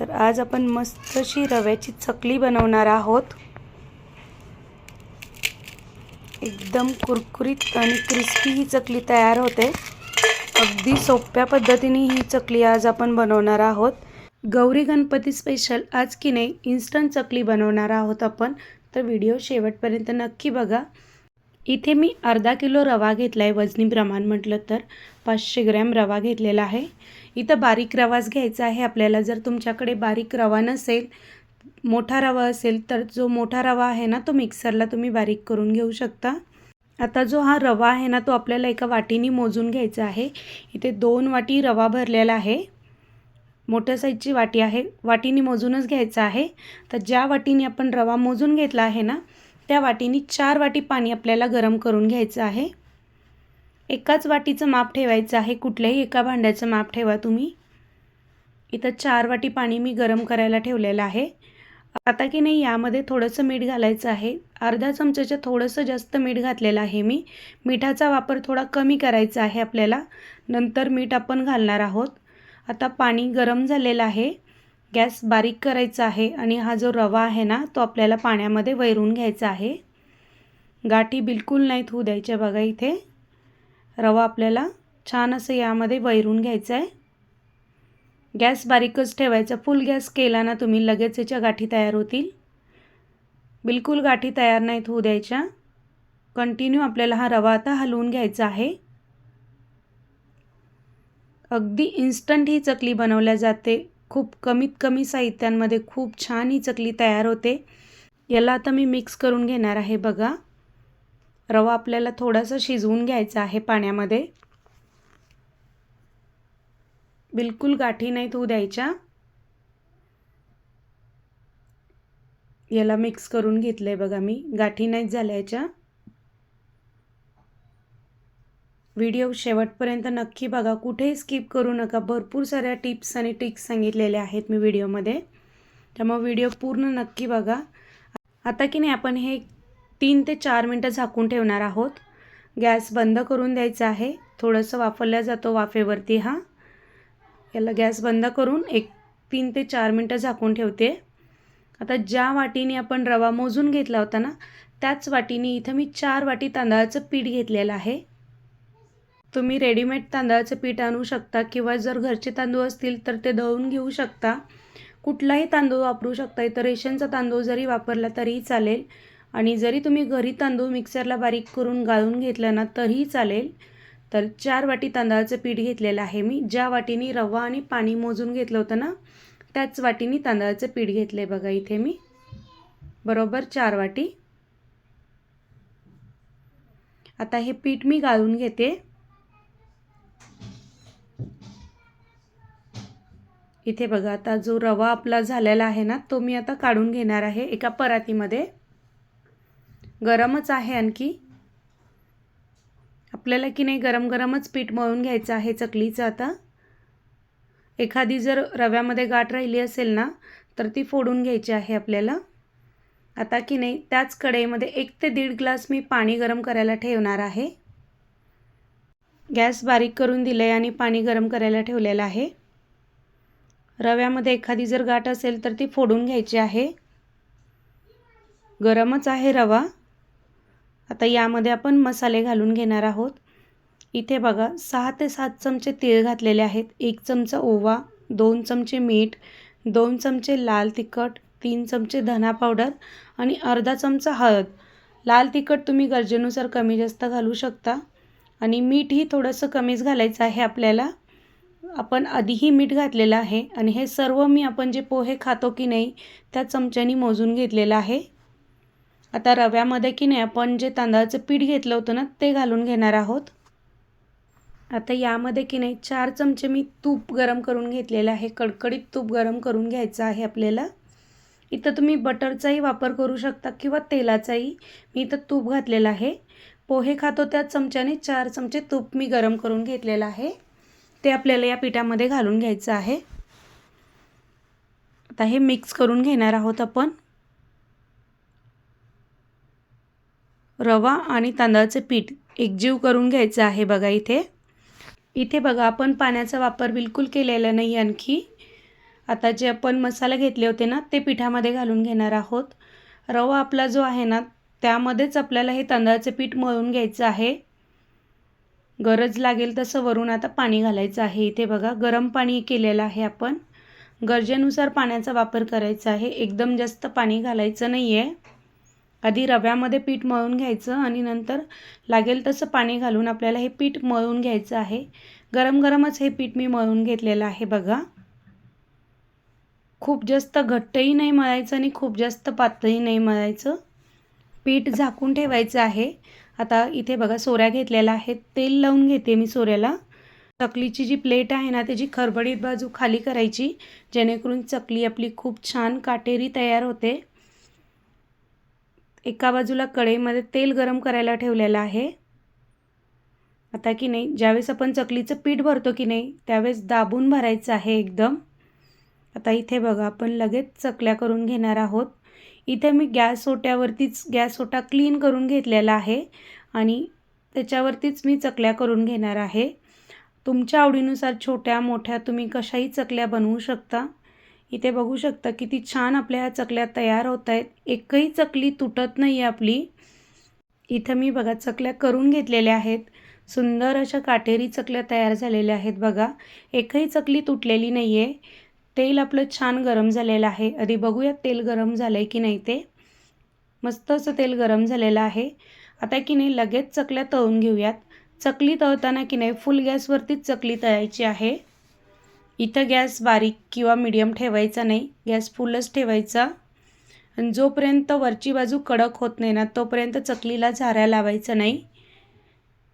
तर आज आपण मस्तशी रव्याची चकली बनवणार आहोत. एकदम कुरकुरीत आणि क्रिस्पी ही चकली तयार होते. अगदी सोप्या पद्धतीने ही चकली आज आपण बनवणार आहोत. गौरी गणपती स्पेशल आज की नाही इन्स्टंट चकली बनवणार आहोत आपण. तर व्हिडिओ शेवटपर्यंत नक्की बघा. इथे मी अर्धा किलो रवा घेतला आहे वजनी प्रमाण म्हटलं तर. पाचशे ग्रॅम रवा घेतलेला आहे. इथं बारीक रवाच घ्यायचा आहे. आपल्याला जर तुमच्याकडे बारीक रवा नसेल मोठा रवा असेल तर जो मोठा रवा आहे ना तो मिक्सरला तुम्ही बारीक करून घेऊ शकता. आता जो हा रवा आहे ना तो आपल्याला एका वाटीने मोजून घ्यायचा आहे. इथे दोन वाटी रवा भरलेला आहे. मोठ्या साईजची वाटी आहे. वाटीने मोजूनच घ्यायचा आहे. तर ज्या वाटीने आपण रवा मोजून घेतला आहे ना त्या वाटीनी चार वाटी पाणी आपल्याला गरम करून घ्यायचं आहे. एकाच वाटीचं माप ठेवायचं आहे. कुठल्याही एका भांड्याचं माप ठेवा तुम्ही. इथं चार वाटी पाणी मी गरम करायला ठेवलेलं आहे. आता की नाही यामध्ये थोडंसं मीठ घालायचं आहे. अर्धा चमच्याच्या थोडंसं जास्त मीठ घातलेलं आहे मी. मिठाचा वापर थोडा कमी करायचा आहे आपल्याला. नंतर मीठ आपण घालणार आहोत. आता पाणी गरम झालेलं आहे. गॅस बारीक करायचा आहे आणि हा जो रवा आहे ना तो आपल्याला पाण्यामध्ये वैरून घ्यायचा आहे. गाठी बिलकुल नाहीत होऊ द्यायच्या बघा इथे. रवा आपल्याला छान असं यामध्ये वैरून घ्यायचं आहे. गॅस बारीकच ठेवायचा. फुल गॅस केला ना तुम्ही लगेच याच्या गाठी तयार होतील. बिलकुल गाठी तयार नाहीत होऊ द्यायच्या. कंटिन्यू आपल्याला हा रवा आता हलवून घ्यायचा आहे. अगदी इन्स्टंट ही चकली बनवल्या जाते. खूप कमीत कमी साहित्यांमध्ये खूप छान ही चकली तयार होते. याला आता मी मिक्स करून घेणार आहे बघा. रवा आपल्याला थोडासा शिजवून घ्यायचा आहे पाण्यामध्ये. बिलकुल गाठी नाहीत होऊ द्यायच्या. याला मिक्स करून घेतलं आहे बघा मी. गाठी नाहीत झाल्याच्या याच्या व्हिडिओ शेवटपर्यंत नक्की बघा. कुठेही स्किप करू नका. भरपूर साऱ्या टिप्स आणि ट्रिक्स सांगितलेल्या आहेत मी व्हिडिओमध्ये. त्यामुळे व्हिडिओ पूर्ण नक्की बघा. आता की नाही आपण हे तीन ते चार मिनटं झाकून ठेवणार आहोत. गॅस बंद करून द्यायचा आहे. थोडंसं वापरला जातो वाफेवरती हा. याला गॅस बंद करून एक तीन ते चार मिनटं झाकून ठेवते. आता ज्या वाटीने आपण रवा मोजून घेतला होता ना त्याच वाटीने इथं मी चार वाटी तांदळाचं पीठ घेतलेलं आहे. तुम्ही रेडीमेड तांदळाचं पीठ आणू शकता किंवा जर घरचे तांदूळ असतील तर ते दळून घेऊ शकता. कुठलाही तांदूळ वापरू शकता. इथं रेशनचा तांदूळ जरी वापरला तरीही चालेल. आणि जरी तुम्ही घरी तांदूळ मिक्सरला बारीक करून गाळून घेतला ना तरीही चालेल. तर चार वाटी तांदळाचं पीठ घेतलेलं आहे मी. ज्या वाटीने रवा आणि पाणी मोजून घेतलं होतं ना त्याच वाटीने तांदळाचं पीठ घेतलं आहे बघा इथे मी. बरोबर चार वाटी. आता हे पीठ मी गाळून घेते. इथे बघा आता जो रवा आपला झालेला आहे ना तो मी आता काढून घेणार आहे एका परातीमध्ये. गरमच आहे आणखी. आपल्याला की नाही गरम गरमच पीठ मळून घ्यायचं आहे चकलीचं आता. एखादी जर रव्यामध्ये गाठ राहिली असेल ना तर ती फोडून घ्यायची आहे आपल्याला. आता की नाही त्याच कढईमध्ये एक ते दीड ग्लास मी पाणी गरम करायला ठेवणार आहे. गॅस बारीक करून दिलं आहे आणि पाणी गरम करायला ठेवलेलं आहे. रव्यामध्ये एखादी जर गाठ असेल तर ती फोडून घ्यायची आहे. गरमच आहे रवा. आता यामध्ये आपण मसाले घालून घेणार आहोत. इथे बघा सहा ते सात चमचे तीळ घातलेले आहेत. एक चमचा ओवा दोन चमचे मीठ दोन चमचे लाल तिखट तीन चमचे धना पावडर आणि अर्धा चमचा हळद. लाल तिखट तुम्ही गरजेनुसार कमी जास्त घालू शकता. आणि मीठही थोडंसं कमीच घालायचं आहे आपल्याला. आपण आधीही मीठ घातलेलं आहे आणि हे सर्व मी आपण जे पोहे खातो की नाही त्या चमच्यानी मोजून घेतलेलं आहे. आता रव्यामध्ये की नाही आपण जे तांदळाचं पीठ घेतलं होतं ना ते घालून घेणार आहोत. आता यामध्ये की नाही चार चमचे मी तूप गरम करून घेतलेलं आहे. कडकडीत तूप गरम करून घ्यायचं आहे आपल्याला. इथं तुम्ही बटरचाही वापर करू शकता किंवा तेलाचाही. मी इथं तूप घातलेलं आहे. पोहे खातो त्या चमच्याने चार चमचे तूप मी गरम करून घेतलेलं आहे. ते आपल्याला या पिठामध्ये घालून घ्यायचं आहे. आता हे मिक्स करून घेणार आहोत आपण. रवा आणि तांदळाचं पीठ एकजीव करून घ्यायचं आहे बघा इथे. इथे बघा आपण पाण्याचा वापर बिलकुल केलेला नाही आणखी. आता जे आपण मसाले घेतले होते ना ते पिठामध्ये घालून घेणार आहोत. रवा आपला जो आहे ना त्यामध्येच आपल्याला हे तांदळाचं पीठ मळून घ्यायचं आहे. गरज लागेल तसं वरून आता पाणी घालायचं आहे. इथे बघा गरम पाणी केलेलं आहे आपण. गरजेनुसार पाण्याचा वापर करायचा आहे. एकदम जास्त पाणी घालायचं नाही आहे आधी रव्यामध्ये पीठ मळून घ्यायचं आणि नंतर लागेल तसं पाणी घालून आपल्याला हे पीठ मळून घ्यायचं आहे. गरम गरमच हे पीठ मी मळून घेतलेलं आहे बघा. खूप जास्त घट्टही नाही मळायचं आणि खूप जास्त पातळही नाही मळायचं. पीठ झाकून ठेवायचं आहे. आता इथे बघा सोऱ्या घेतलेल्या आहेत. तेल लावून घेते मी सोऱ्याला. चकलीची जी प्लेट आहे ना त्याची खरबडीत बाजू खाली करायची जेणेकरून चकली आपली खूप छान काटेरी तयार होते. एका बाजूला कढईमध्ये तेल गरम करायला ठेवलेलं आहे. आता की नाही ज्यावेळेस आपण चकलीचं पीठ भरतो की नाही त्यावेळेस दाबून भरायचं आहे एकदम. आता इथे बघा आपण लगेच चकल्या करून घेणार आहोत. इथे मी गॅस ओट्यावरतीच गॅस ओटा क्लीन करून घेतलेला आहे आणि त्याच्यावरतीच मी चकल्या करून घेणार आहे. तुमच्या आवडीनुसार छोट्या मोठ्या तुम्ही कशाही चकल्या बनवू शकता. इथे बघू शकता किती छान आपल्या ह्या चकल्या तयार होत आहेत. एकही चकली तुटत नाही आहे आपली. इथं मी बघा चकल्या करून घेतलेल्या आहेत. सुंदर अशा काटेरी चकल्या तयार झालेल्या आहेत बघा. एकही चकली तुटलेली नाही आहे तेल आपलं छान गरम झालेलं आहे. आधी बघूयात तेल गरम झालं आहे की नाही ते. मस्त असं तेल गरम झालेलं आहे. आता की नाही लगेच चकल्या तळून घेऊयात. चकली तळताना की नाही फुल गॅसवरतीच चकली तळायची आहे. इथं गॅस बारीक किंवा मिडियम ठेवायचा नाही. गॅस फुलच ठेवायचा. आणि जोपर्यंत वरची बाजू कडक होत नाही ना तोपर्यंत चकलीला झाऱ्या लावायचा नाही.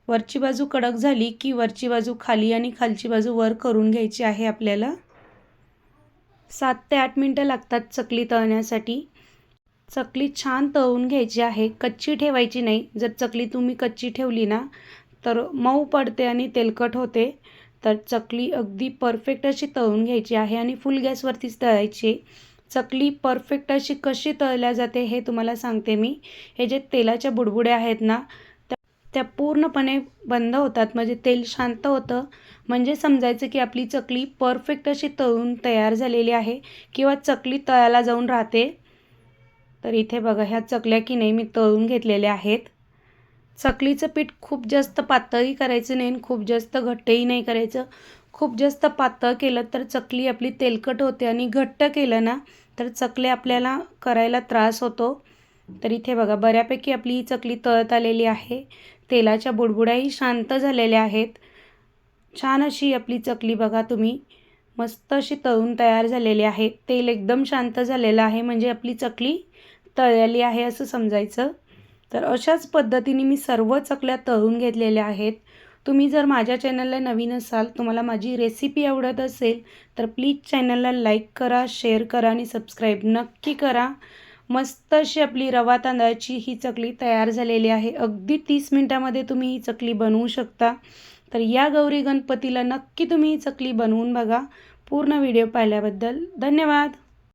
वरची बाजू कडक झाली की वरची बाजू खाली आणि खालची बाजू वर करून घ्यायची आहे आपल्याला. सात ते आठ मिनटं लागतात चकली तळण्यासाठी. चकली छान तळून घ्यायची आहे. कच्ची ठेवायची नाही. जर चकली तुम्ही कच्ची ठेवली ना तर मऊ पडते आणि तेलकट होते. तर चकली अगदी परफेक्ट अशी तळून घ्यायची आहे आणि फुल गॅसवरतीच तळायची चकली परफेक्ट अशी कशी तळल्या जाते हे तुम्हाला सांगते मी. हे जे तेलाच्या बुडबुड्या आहेत ना त्या पूर्णपणे बंद होतात. म्हणजे तेल शांत होतं. म्हणजे समजायचं की आपली चकली परफेक्ट अशी तळून तयार झालेली आहे. किंवा चकली तळाला जाऊन राहते. तर इथे बघा ह्या चकल्या की नाही मी तळून घेतलेल्या आहेत. चकलीचं पीठ खूप जास्त पातळही करायचं नाही आणि खूप जास्त घट्टही नाही करायचं. खूप जास्त पातळ केलं तर चकली आपली तेलकट होते आणि घट्ट केलं ना तर चकली आपल्याला करायला त्रास होतो. तर इथे बघा बऱ्यापैकी आपली ही चकली तळत आलेली आहे. तेलाच्या बुडबुड्याही शांत झालेल्या आहेत. छान अशी आपली चकली बघा तुम्ही. मस्त अशी तळून तयार झालेली आहे. तेल एकदम शांत झालेलं आहे. म्हणजे आपली चकली तळलेली आहे असं समजायचं. तर अशाच पद्धतीने मी सर्व चकल्या तळून घेतलेल्या आहेत. तुम्ही जर माझ्या चॅनलला नवीन असाल तुम्हाला माझी रेसिपी आवडत असेल तर प्लीज चॅनलला लाईक करा शेअर करा आणि सबस्क्राईब नक्की करा. मस्त अशी आपली रवा तांदळाची ही चकली तयार झालेली आहे. अगदी तीस मिनटामध्ये तुम्ही ही चकली बनवू शकता. तर या गौरी गणपतीला नक्की तुम्ही ही चकली बनवून बघा. पूर्ण व्हिडिओ पाहिल्याबद्दल धन्यवाद.